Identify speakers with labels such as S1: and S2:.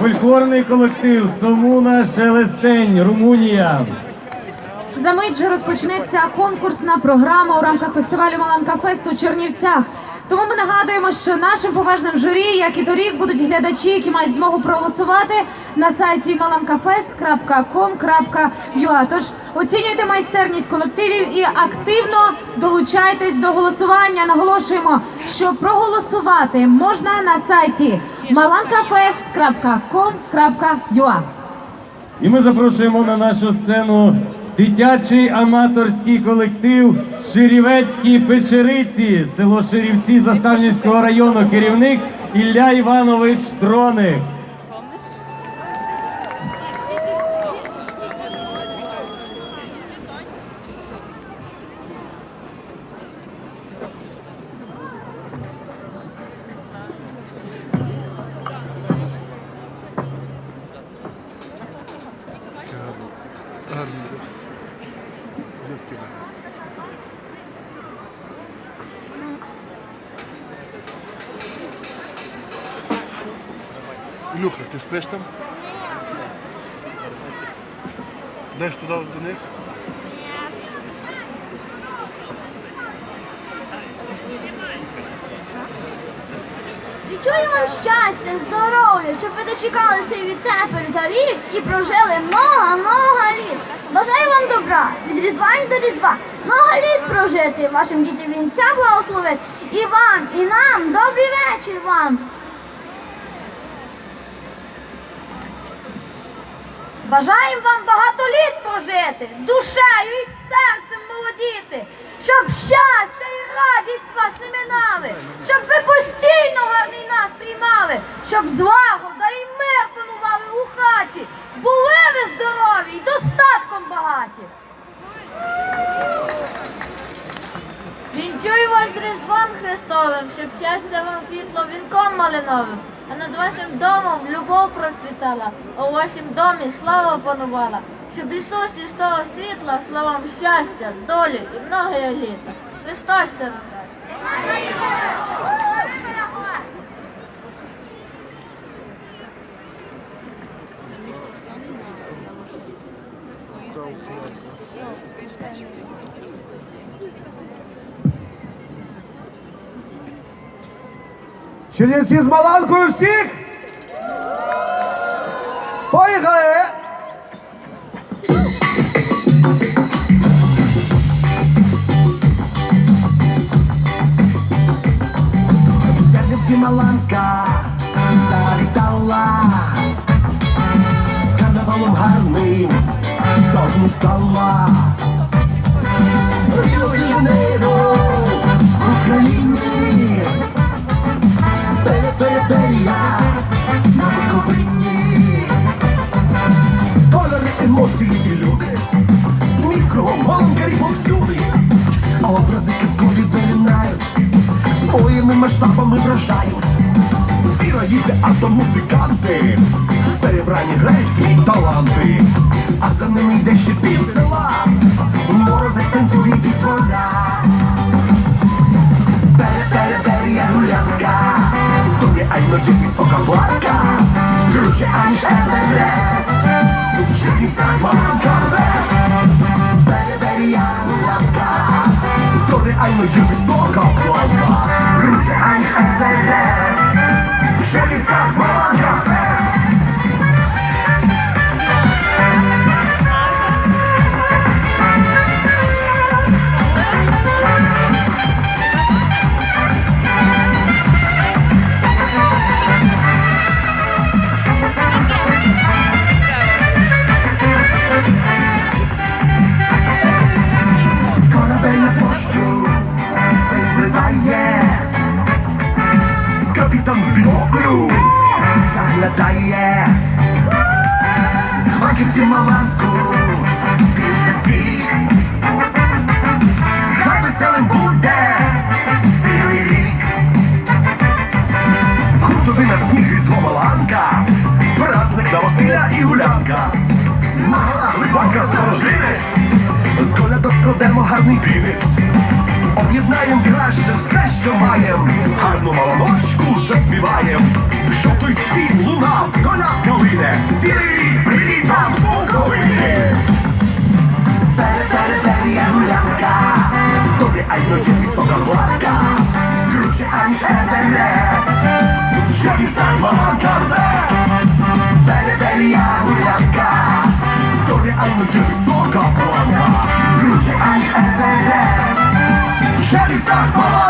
S1: Фольклорний колектив Сомуна Шелестень, Румунія.
S2: За мить же розпочнеться конкурсна програма у рамках фестивалю Маланка Фест у Чернівцях. Тому ми нагадуємо, що нашим поважним журі, як і торік, будуть глядачі, які мають змогу проголосувати на сайті malankafest.com.ua. Тож оцінюйте майстерність колективів і активно долучайтесь до голосування. Наголошуємо, що проголосувати можна на сайті malankafest.com.ua.
S1: І ми запрошуємо на нашу сцену дитячий аматорський колектив Ширівецькі печериці, село Ширівці Заставнівського району, керівник Ілля Іванович Троник.
S3: Лютки, да. Илюха, ти спеш там? Нещо дадо до него?
S4: Відчую вам щастя, здоров'я, щоб ви дочекалися відтепер за рік і прожили много-много літ. Бажаю вам добра, від різдва до різдва. Много літ прожити, вашим дітям вінця благословить. І вам, і нам, добрий вечір вам. Бажаємо вам багато літ прожити, душею і серцем молодіти, щоб щастя і радість вас не минали, щоб ви постійно гарний настрій мали, щоб злагода і мир панували у хаті, були ви здорові і достатком багаті. Вінчую вас з Різдвом Христовим, щоб щастя вам квітло вінком малиновим, а над вашим домом любов процвітала, а у вашім домі слава панувала, щоб Ісус із того світла слава вам щастя, долі і многое літа. Христос це рождає.
S5: Чернівці з Маланкою всіх! Поїхали! Чернівці Маланка завітала Карнавалом гарним Торгну стала Ріо-де-Жанейро в Україні. Переберія на Буковині? Кольори, емоції і люди. Сміх кругом, голонкарі повсюди. Образи казкові долінають Своїми масштабами вражають. Віра їде, автомузиканти Перебрані грають свої таланти А за ними йде ще пів села. Морозить танцює дітвора Переберія гулянка. Тобі айно є висока планка Круче аніж Еверест. В Чернівцях маланка вест. Переберія гулянка. Тобі айно є висока заглядає Свахівці маланку він засік Хай веселим буде цілий рік. Хуртовина сніг різдво маланка Праздник на Василя і гулянка. Мала глибока скорожинець З колядок складемо гарний вінець. Об'єднаєм краще все, Забаєм, гарну малоночку заспіваєм, Жовтий цвіт луна колядка лине, цілий рік прилітав з Буковини. пере пере пере я гулянка, добрі ай висока гладка, круче аніж Еверест, що віцар Маланка вест. пере пере я гулянка, добрі ай висока гладка, круче аніж Еверест, що віцар Маланка